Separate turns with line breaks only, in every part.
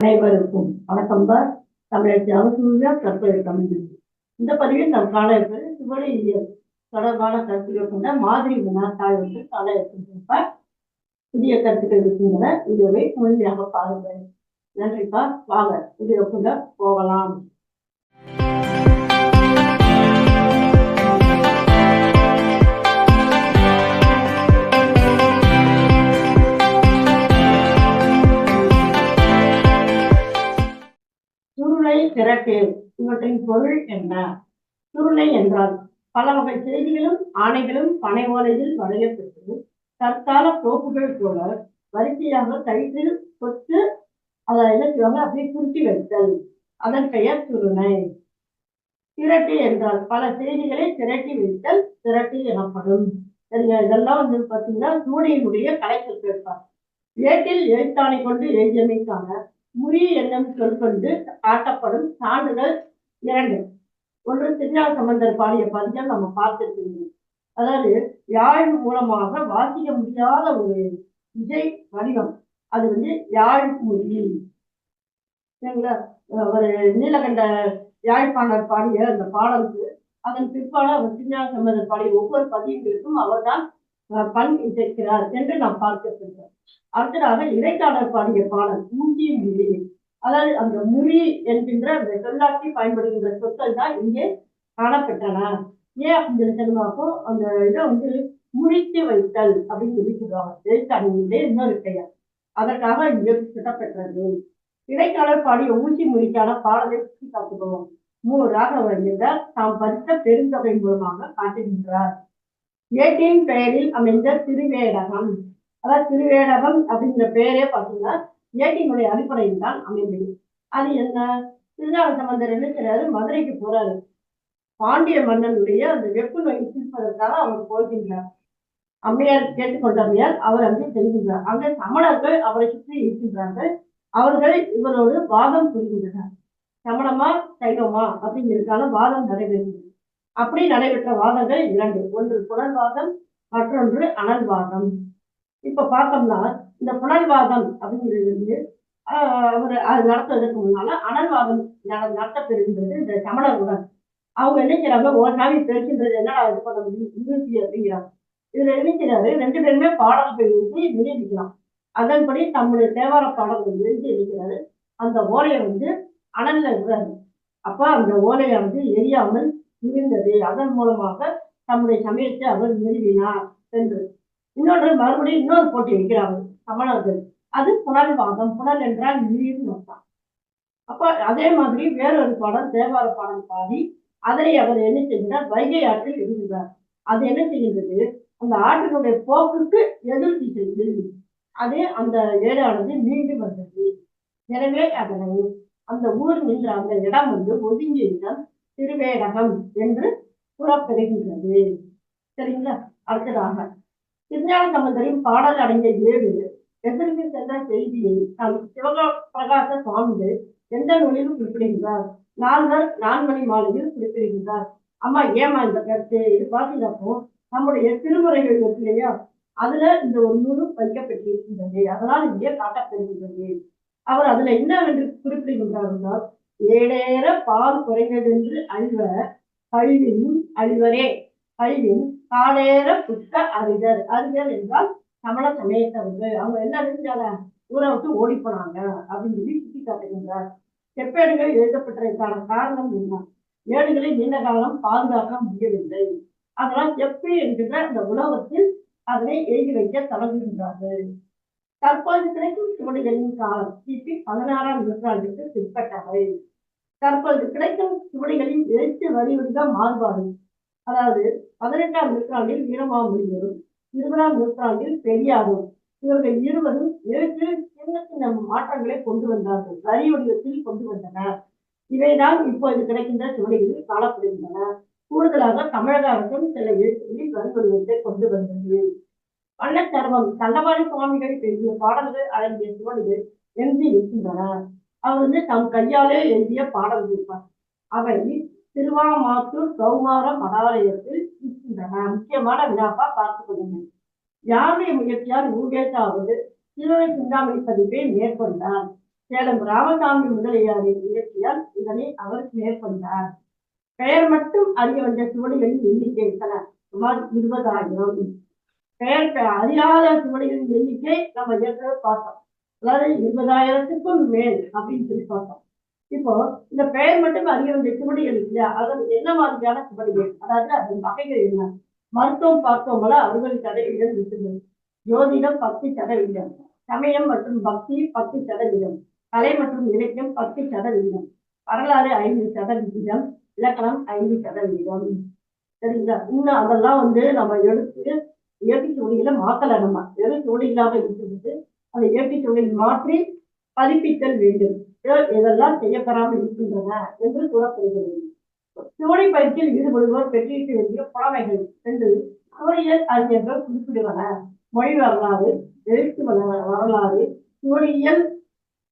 அனைவருக்கும் வணக்கம் தான். தமிழக அவசூரியா தற்போது தமிழ் இந்த பதிவில் நாம் காண இருப்பது தொடர்பான கருத்துக்கள் கொண்ட மாதிரி வினாத்தாள் வந்து காண இருக்கின்றன புதிய கருத்துக்கள் இருக்கின்றன. இதுவரை முழுமையாக பாருங்கள். நன்றிப்பா வாங்க வீடியோக்குள்ள போகலாம். திரட்டு இவற்றின் பொருள் என்ன? சுருளை என்றால் பல வகை செய்திகளும் ஆணைகளும் பனை ஓலையில் வரையப்பட்டு தற்கால கோப்புகள் போல வரிசையாக கைத்தில் கொத்து அதை என்ன செய்வாங்க அப்படியே சுருட்டி வைத்தல். அதன் பெயர் சுருணை திரட்டு என்றால் பல செய்திகளை திரட்டி வைத்தல் திரட்டு எனப்படும். சரிங்க இதெல்லாம் வந்து பார்த்தீங்கன்னா சூடியினுடைய கலைச்சொல் கேட்பார் ஏட்டில் எழுத்தாணை கொண்டு எழுதியமைக்கான முறி என்னும் சொல் கொண்டு காட்டப்படும் சான்றுகள் இரண்டு. ஒன்று திருஞான சம்பந்தர் பாடிய பதியம் நம்ம பார்த்துருக்கோம் அதாவது யாழ் மூலமாக வாசிக்க முடியாத ஒரு இசை வடிவம். அது வந்து யாழ் மொழி. சரிங்களா? ஒரு நீலகண்ட யாழ்ப்பாணர் பாடிய அந்த பாடலுக்கு அதன் பிற்பாடு அவர் திருஞான சம்பந்தர் பாடிய ஒவ்வொரு பதியங்களுக்கும் அவர்தான் பண் இசைக்கிறார் என்று நாம் பார்த்திருக்கிறோம் அடுத்ததாக இடைக்காடர் பாடிய பாடல் மூஞ்சி மொழி அதாவது அந்த முறி என்கின்ற அந்த சொல்லாட்சி பயன்படுகின்ற சொற்கள் தான் இங்கே காணப்பட்டன. ஏன் அப்படின்னு தெரியுமாக்கும் அந்த இதை வந்து முழித்து வைத்தல் அப்படின்னு சொல்லி சொல்லுவாங்க எழுத்தாணியிலே இன்னொரு பெயர். அதற்காக இங்கே சுட்டப்பெற்றது இடைக்காலர் பாடிய ஊசி முறிக்கான பாடலை சுற்றி காட்டுகிறோம் மு. ராகவர் தாம் படித்த பெருந்தொகை மூலமாக காட்டுகின்றார். ஏட்டியின் பெயரில் அமைந்த திருவேடகம். அதாவது திருவேடகம் அப்படிங்கிற பெயரே பார்த்தீங்கன்னா ஏட்டினுடைய அடிப்படையில் தான் அமைந்தது. அது என்ன? திருநாள் சம்பந்தர் என்ன செய்றாரு? மதுரைக்கு போறாரு. பாண்டிய மன்னனுடைய அந்த வெப்பு நோய் தீர்ப்பதற்காக அவர் போகின்றார். அம்மையார் கேட்டுக்கொண்டமையார் அவர் அங்கே செல்கின்றார். அங்கே சமணர்கள் அவரை சுற்றி இருக்கின்றார்கள் அவர்கள் இவரோடு வாதம் புரிகின்றனர். சமணமா சைவமா அப்படிங்கிறதுக்கான வாதம் நடைபெறுகிறது. அப்படி நடைபெற்ற வாதங்கள் இரண்டு. ஒன்று புனர்வாதம் மற்றொன்று அனல்வாதம். இப்ப பார்த்தோம்னா இந்த புனர்வாதம் அப்படிங்கிறது வந்து அவர் அது நடத்துவதற்கு முன்னால அனல்வாதம் நட- நடத்தப்பெறுகின்றது இந்த சமணர்களுடன் அவங்க என்ன ஒரு சாமி பெருக்கின்றது என்னடா இது பண்ண முடியும் நிறுத்தி அப்படிங்கிறாங்க. இதுல என்ன ரெண்டு பேருமே பாடல்கள் எழுதி நிரூபிக்கலாம் அதன்படி தம்முடைய தேவார பாடல்கள் எழுதி இருக்கிறாரு அந்த ஓலையை வந்து அனல்ல இருக்கிறாரு அப்ப அந்த ஓலையை வந்து எரியாமல் இருந்தது. அதன் மூலமாக தம்முடைய சமயத்தை அவர் நிறுவினார் என்று. இன்னொன்று மறுபடியும் இன்னொரு போட்டி வைக்கிறாங்க சமணர்கள் அது புனல்வாதம் புனல் என்றால் நீர்னு அர்த்தம் அப்ப அதே மாதிரி வேறொரு பாடல் தேவார பாடல் பாடி அதனை அவர் என்ன செய்கிறார்? வைகை ஆற்றில் எழுதுகிறார். அது என்ன செய்கின்றது? அந்த ஆற்றினுடைய போக்குக்கு எதிர் திசையில் அதே அந்த ஏடானது மீண்டு வந்தது. எனவே அதனை அந்த ஊர் நின்ற அந்த இடம் வந்து ஒதுங்கிய இடம் திருவேடகம் என்று கூறப்பெறுகின்றது சரிங்களா? அடுத்ததாக திருஞான சம்பந்தரின் பாடல் அடங்கிய ஏடு எதற்கு சென்ற செய்தியை புலக பிரகாச சுவாமிகள் எந்த நூலிலும் குறிப்பிடுகின்றார். நால்வர் நான்மணி மாலையில் குறிப்பிடுகின்றார். அம்மா ஏமா இந்த கருத்து? இது பார்த்தீங்கப்போ நம்முடைய திருமுறைகள் இருக்கு இல்லையா? அதுல இந்த ஒரு நூலும் வைக்கப்பட்டிருக்கின்றது. அதனால் இங்கே காட்டப்படுகின்றது. அவர் அதுல என்ன என்று குறிப்பிடுகின்றார் என்றால் ஏழேற பால் குறைந்ததென்று அழிவ கழிவின் அழிவரே கழிவின் காலேற புத்த அறிஞர். அறிஞர் என்றால் சமண சமயத்தவர்கள். அவங்க என்ன அறிஞ்சாங்க ஊரை விட்டு ஓடி போனாங்க அப்படின்னு சொல்லி சுட்டி காட்டுகின்றார் செப்பேடுகள் எழுதப்பட்டதற்கான காரணம் என்ன? ஏடுகளை நீண்ட காலம் பாதுகாக்க முடியவில்லை. அதனால் செப்பு என்கின்ற அந்த உலகத்தில் அதனை எழுதி வைக்க தொடங்குகின்றார்கள். தற்போது கிடைக்கும் சுவடிகளின் காலம் கிபி பதினாறாம் நூற்றாண்டுக்கு பிற்பட்டவை. தற்பொழுது கிடைக்கும் சுவடிகளின் எழுத்து வரிவடிவ மாறுபாடு. அதாவது பதினெட்டாம் நூற்றாண்டில் வீரமாமொழிவரும் இருபதாம் நூற்றாண்டில் பெரியாரும் இவர்கள் இருவரும் எழுத்தில் சின்ன சின்ன மாற்றங்களை கொண்டு வந்தார்கள் வரி வடிவத்தில் கொண்டு வந்தனர் இவைதான் இப்போது கிடைக்கின்ற சுவடிகளில் காணப்படுகின்றன. கூடுதலாக தமிழக அரசும் சில எழுத்துக்களில் வரி வடிவத்தை கொண்டு வந்தது. வண்ணச்சர்மம் தண்டபாணி சுவாமிகள் எழுதிய பாடல்கள் அடங்கிய சுவடிகள் என்று இருக்கின்றன அவர் வந்து தம் கையாலே எழுதிய பாடல் இருப்பார். அவை திருவாமாத்தூர் கௌமார மடாலயத்தில் இருக்கின்றன. முக்கியமான விழாப்பா பார்த்துக் கொள்ளுங்கள். யாருடைய முயற்சியால் ஊகேட்டாவது சிறுவை சிந்தாமணி பதிப்பை மேற்கொண்டார்? சேலம் ராமசாமி முதலியாரின் முயற்சியால் இதனை அவர் மேற்கொண்டார். பெயர் மட்டும் அறிய வந்த சுவடிகளின் எண்ணிக்கை எத்தனை? சுமார் இருபதாயிரம். பெயர் அறியாத சுவடிகளின் எண்ணிக்கை நம்ம ஏற்கனவே பார்த்தோம். அதாவது இருபதாயிரத்துக்கும் மேல் அப்படின்னு சொல்லி பார்த்தோம். இப்போ இந்த பெயர் மட்டும் அறிய வந்த சுவடிகள் இல்லையா? அது என்ன மாதிரியான குபடிகள் அதாவது அதன் வகைகள் என்ன? மருத்துவம் பார்த்தோம்ல அறுபது சதவீதம் இருக்குது ஜோதிடம் பத்து சதவீதம் சமயம் மற்றும் பக்தி பத்து சதவீதம் கலை மற்றும் இலக்கியம் பத்து சதவீதம் வரலாறு ஐந்து சதவீதம் இலக்கணம் ஐந்து சதவீதம். சரிங்களா? இன்னும் அதெல்லாம் வந்து நம்ம எடுத்து இயற்கை சுவடிகளை மாத்தலை நம்ம. வெறும் சுவடிகளாக இருக்கிறது. அந்த இயற்கை மாற்றி பதிப்பித்தல் வேண்டும். இத- இதெல்லாம் செய்யப்படாமல் இருக்கின்றன என்று கூறப்படுகிறது. சோழி பயிற்சியில் ஈடுபடுவோர் பெற்றிருக்க வேண்டிய புலமைகள் என்று சுவடியியல் அறிஞர்கள் குறிப்பிடுவன. மொழி வரலாறு எழுத்து வரலாறு சோழியல்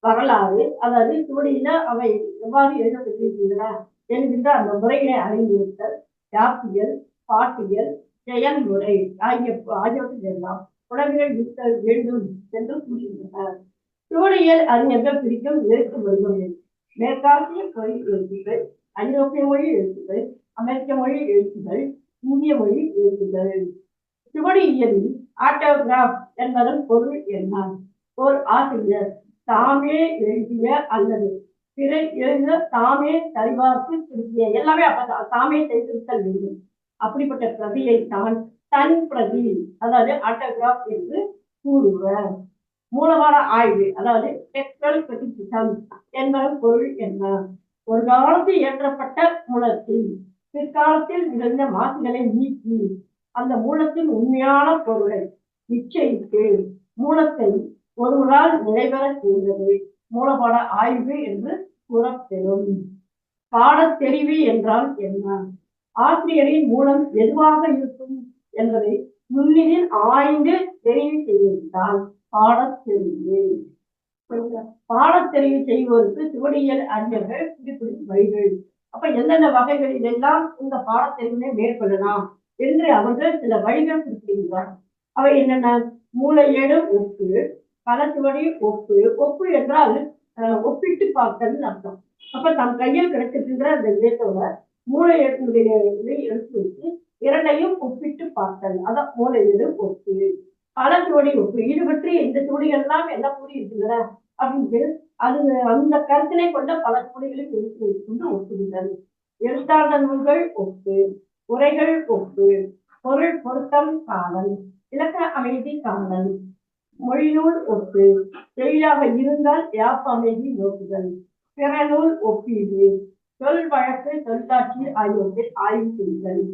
வரலாறு அதாவது சோழியில அவை எவ்வாறு எழுதப்பட்டிருக்கின்றன என்கின்ற அந்த முறைகளை அறிந்திருத்தல் யாப்பியல் பாட்டியல் செயல்முறை ஆகிய ஆகியவற்றில் எல்லாம் புலவிகள் இருத்தல் வேண்டும் என்று கூறுகின்றனர். சூழியல் அறிஞர்கள் பிரிக்கும் எழுத்து வடிவங்கள் மேற்காசிய மொழி எழுத்துக்கள் ஐரோப்பிய மொழி எழுத்துக்கள் அமெரிக்க மொழி எழுத்துக்கள் இந்திய மொழி எழுத்துக்கள். சுவடியியலில் ஆட்டோகிராஃப் என்பதன் பொருள் என்ன? ஓர் ஆசிரியர் தாமே எழுதிய அல்லது பிறர் எழுத தாமே சரிபார்த்து திருத்திய. எல்லாமே அப்ப தாமே செய்திருத்தல் வேண்டும். அப்படிப்பட்ட பிரதியை தான் தன் பிரதி அதாவது ஆட்டோகிராஃப் என்று கூறுவர். மூலவார ஆய்வு அதாவது டெக்ஸ்டல் கிரிட்டிசிசம் என்பதன் பொருள் என்ன? ஒரு காலத்தில் ஏற்றப்பட்ட மூலத்தில் பிற்காலத்தில் நிகழ்ந்த மாசுகளை நீக்கி அந்த மூலத்தின் உண்மையான பொருளை நிச்சயித்து மூலத்தை ஒருவரால் நிறைவேற செய்தது மூலபாட ஆய்வு என்று கூறப்பெறும். பாடத்தெரிவு என்றால் என்ன? ஆசிரியரின் மூலம் எதுவாக இருக்கும்? என்பதை நுண்ணிதில் ஆய்ந்து தெரிவு செய்திருந்தால் பாடத்தெரிவு பாடத்தெரிவு செய்வோருக்கு சுவடியியல் அறிஞர்கள் குறிப்பிடும் வழிகள். அப்ப எந்தெந்த வகைகளில் எல்லாம் இந்த பாடத்தெரிவினை மேற்கொள்ளலாம் என்று அவர்கள் சில வழிகள் குறிப்பிடுகிறார் அவை என்னென்ன? மூளையேடு ஒப்பு களச்சுவடி ஒப்பு. ஒப்பு என்றால் ஒப்பிட்டு பார்த்தல்னு அர்த்தம். அப்ப தம் கையில் கிடைச்சிருக்கின்ற அந்த இடத்தோட மூளையேட்டினுடைய இதை எடுத்து வச்சு இரண்டையும் ஒப்பிட்டு பார்த்தல். அதான் மூளையேடு ஒப்பு. களச்சுவடி ஒப்பு. ஈடுபற்றி இந்த சுவடிகள்லாம் என்ன கூறி அப்படின்னு அப்படின்ட்டு அது அந்த கருத்தினை கொண்ட பல சுவடிகளை கொண்டு வைத்துக்கொண்டு ஒப்புகின்றன எழுத்தாளர் நூல்கள் ஒப்பு. உரைகள் ஒப்பு. பொருள் பொருத்தம் காணல். இலக்கண அமைதி காணல். மொழிநூல் ஒப்பு. எளிதாக இருந்தால் யாப் அமைதி நோக்குதல். பிறநூல் ஒப்பீடு. சொல் வழக்கு தொல்காட்சி ஆகியவற்றை ஆய்வு செய்தல்.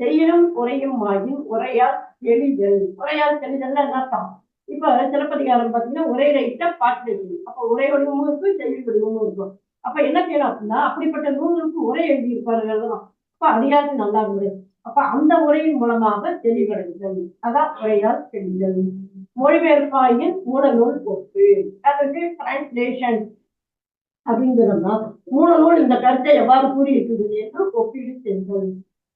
செய்யலும் உரையும் ஆகியும் உரையால் தெளிதல். உரையால் தெளிதல் என்ன அர்த்தம்? இப்ப சிலப்பதிகாரம் பார்த்தீங்கன்னா உரையில இட்ட பாட்டு அப்போ அப்ப உரை வடிவமும் இருக்கும் செய்தி வடிவமும் இருக்கும். அப்ப என்ன செய்யணும் அப்படின்னா அப்படிப்பட்ட நூல்களுக்கு உரை எழுதியிருப்பார்கள் தான். அப்ப அதிகாரம் நல்லா இருந்தது அப்ப அந்த உரையின் மூலமாக தெளிவடைதல். அதான் உரையால் தெளிதல். மொழிபெயர்ப்பாயின் மூலநூல் ஒப்பு. அதுக்கு டிரான்ஸ்லேஷன் அப்படிங்கிறோம்னா மூலநூல் இந்த கருத்தை எவ்வாறு கூறியிருக்கிறது என்று ஒப்பீடு செய்தல்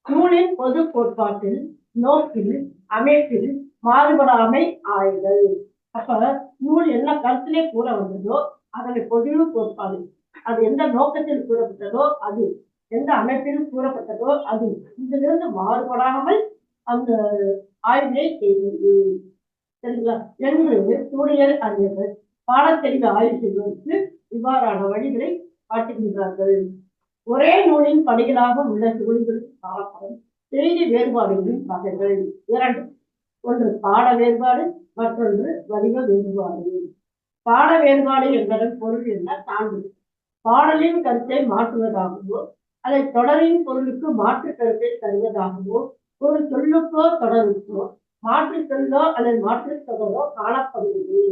நூலின் பொது கோட்பாட்டில் நோக்கில் அமைப்பில் மாறுபடாமை ஆய்தல். அப்ப நூல் என்ன கருத்திலே கூற வந்ததோ அதனை பொதுவு கோட்பாடு. அது எந்த நோக்கத்தில் கூறப்பட்டதோ அது எந்த அமைப்பில் கூறப்பட்டதோ அது இதிலிருந்து மாறுபடாமல் அந்த ஆய்வினை செய்தது. சரிங்களா? என்று சூழியல் அறிஞர்கள் பாடத்தெரிவு ஆய்வு செய்வதற்கு இவ்வாறான வழிகளை காட்டுகின்றார்கள். ஒரே நூலின் படிகளாக உள்ள சுவடிகளில் காணப்படும். செய்தி வேறுபாடுகளின் வகைகள் இரண்டு ஒன்று பாட வேறுபாடு மற்றொன்று வடிவ வேறுபாடு. பாட வேறுபாடு என்பதன் பொருள் என்ன? தாண்டு பாடலின் கருத்தை மாற்றுவதாகவோ அதை தொடரின் பொருளுக்கு மாற்று கருத்தை தருவதாகவோ ஒரு சொல்லுக்கோ தொடருக்கோ மாற்று சொல்லோ அல்லது மாற்று தொடரோ காணப்படுகிறது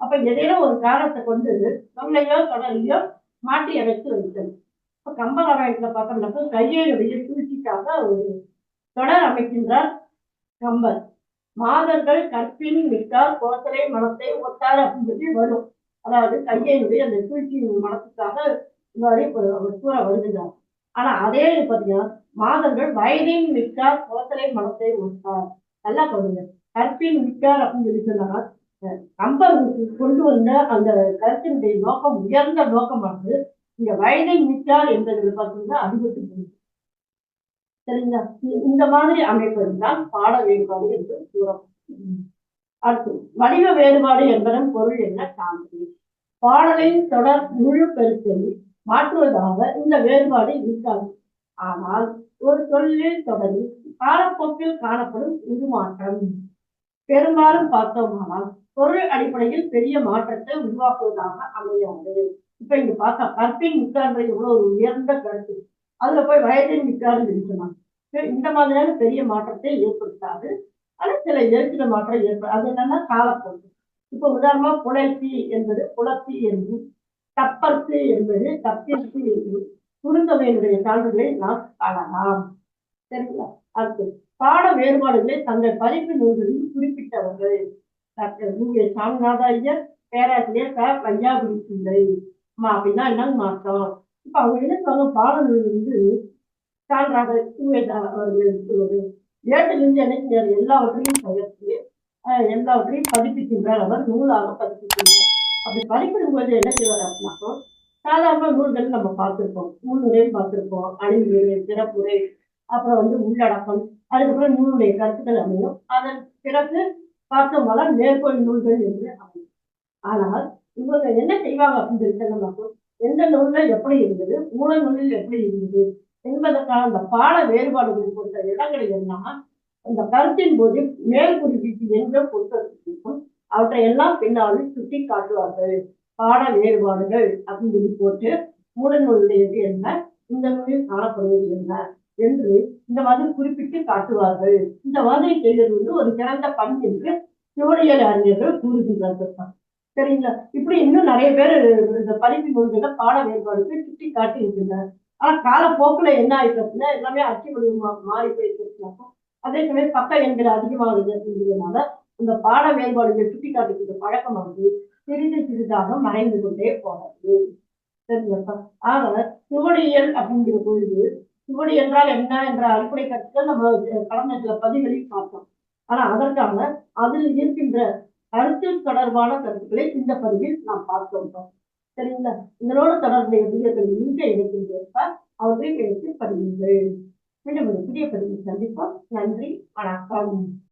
அப்ப எதையோ ஒரு காரணத்தை கொண்டு சொல்லையோ தொடரையோ மாற்றி அமைத்து வைத்தது இப்ப கம்பராமாயணத்துல பார்த்தோம்னாக்க கையையுடைய சூழ்ச்சிக்காக ஒரு தொடர் அமைக்கின்றார் கம்பர் மாதர்கள் கற்பின் மிக்கார் கோசலை மனத்தை ஒத்தார் அப்படின்னு சொல்லி வரும். அதாவது கையையுடைய அந்த சூழ்ச்சியின் மனத்துக்காக இவ்வாறு இப்ப அவர் கூற வருகிறார் ஆனா அதே பாத்தீங்கன்னா மாதர்கள் வயதின் மிக்கார் கோசலை மனத்தை ஒத்தார். நல்லா பாருங்க. கற்பின் மிக்கார் அப்படின்னு சொல்லி சொன்னா கம்பர் கொண்டு வந்த அந்த கருத்தினுடைய நோக்கம் உயர்ந்த நோக்கமானது இந்த வயதை மிக்கார் என்பதில் பார்த்தீங்கன்னா அறுபத்தி மூணு சரிங்களா? இந்த மாதிரி அமைப்பது தான் பாட வேறுபாடு என்று கூறப்படும். அடுத்து வடிவ வேறுபாடு என்பதன் பொருள் என்ன? சான்று. பாடலின் தொடர் முழு பெருக்கை மாற்றுவதாக இந்த வேறுபாடு இருக்காது. ஆனால் ஒரு தொழிலில் தொடரில் காலப்போக்கில் காணப்படும் உருமாற்றம் பெரும்பாலும் பார்த்தோமானால் பொருள் அடிப்படையில் பெரிய மாற்றத்தை உருவாக்குவதாக அமையாது. இப்ப இங்க பார்த்தா கற்பின் மிக்கார்ன்ற எவ்வளவு ஒரு உயர்ந்த கருத்து. அதுல போய் வயதின் மிக்கார்னு இருக்கணும் இந்த மாதிரியான பெரிய மாற்றத்தை ஏற்படுத்தாது. ஆனா சில இயற்கை மாற்றம் ஏற்படும் அது என்னன்னா காலப்போக்கு. இப்ப உதாரணமா புலைத்தி என்பது புலத்தி என்றும் தப்பத்து என்பது தப்பிற்கு என்றும் குறுந்தவையினுடைய சான்றுகளை நாம் காணலாம். சரிங்களா? அடுத்து பாட வேறுபாடுகளை தங்கள் பதிப்பு நூல்களில் குறிப்பிட்டவர்கள். டாக்டர் கு சாமிநாத ஐயர் பேராசிரியர் க. வையாபுரி பிள்ளை அப்படின்னா என்னன்னு மாற்றம் இப்ப அவங்க என்ன சொல்லுவாங்க பாடநூல் வந்து சான்றாக கு.ஏ. அவர்கள் ஏட்டிலிருந்து என்ன எல்லாவற்றையும் தவிர்த்து எல்லாவற்றையும் பதிப்பிக்கின்றார் அவர் நூலாக பதிப்பிக்கின்றார் அப்படி பதிப்பிடும்போது என்ன செய்வார் அப்படின்னாக்கோ சாதாரண நூல்கள் நம்ம பார்த்திருப்போம். முன்னுரையும் பார்த்திருப்போம். அணிவுரை சிறப்புரை அப்புறம் வந்து உள்ளடக்கம் அதுக்கப்புறம் நூலுடைய கருத்துக்கள் அமையும். அதன் பிறகு பார்த்தோம்னா மேற்கோள் நூல்கள் என்று அமையும். ஆனால் இவங்க என்ன செய்வாங்க அப்படின்னு சொல்லி எந்த நூல்ல எப்படி இருந்தது மூல நூலில் எப்படி இருந்தது என்பதற்கான அந்த பாட வேறுபாடுகள் கொண்ட இடங்கள் எல்லாம் அந்த கருத்தின் போது மேல் குறிப்பீட்டு என்ற பொறுத்திருக்கும் அவற்றை எல்லாம் பின்னாலும் சுட்டி காட்டுவார்கள். பாட வேறுபாடுகள் அப்படின்னு சொல்லி போட்டு மூல நூலுடையது என்ன இந்த நூலில் காணப்படுவது என்ன என்று இந்த மாதிரி குறிப்பிட்டு காட்டுவார்கள். இந்த மாதிரி செய்வது வந்து ஒரு சிறந்த பணி என்று சிவனியல் அறிஞர்கள் கூறுகின்றார்கள். சரிங்களா? இப்படி இன்னும் நிறைய பேர் இந்த பதிப்பு மொழிகள பாட வேறுபாடுக்கு சுட்டி காட்டி இருக்கின்றனர் ஆனா காலப்போக்குல என்ன ஆயிடுச்சு அப்படின்னா எல்லாமே அச்சு வடிவமா மாறி போயிருக்கிறப்போ அதே சமயம் பக்க எண்கள் அதிகமாகுது அப்படிங்கிறதுனால இந்த பாட வேறுபாடுகள் சுட்டி காட்டுகின்ற பழக்கமானது சிறிது சிறிதாக மறைந்து கொண்டே போனது. சரிங்களா? ஆக சுவடியியல் அப்படிங்கிற பொழுது சுவடி என்றால் என்ன என்ற அடிப்படை கருத்துக்கள் நம்ம அஹ், கடந்த சில பதிவுகளில் பார்த்தோம். ஆனா அதற்கான அதில் இருக்கின்ற கருத்து தொடர்பான கருத்துக்களை இந்த பதிவில் நாம் பார்த்தோம் சரிங்களா? இதனோடு தொடர்புடைய வீடியோக்கள் மிக இருக்கின்றன அவற்றை எடுத்து பதிவுங்கள். மீண்டும் ஒரு புதிய பதிவில் சந்திப்போம். நன்றி வணக்கம்.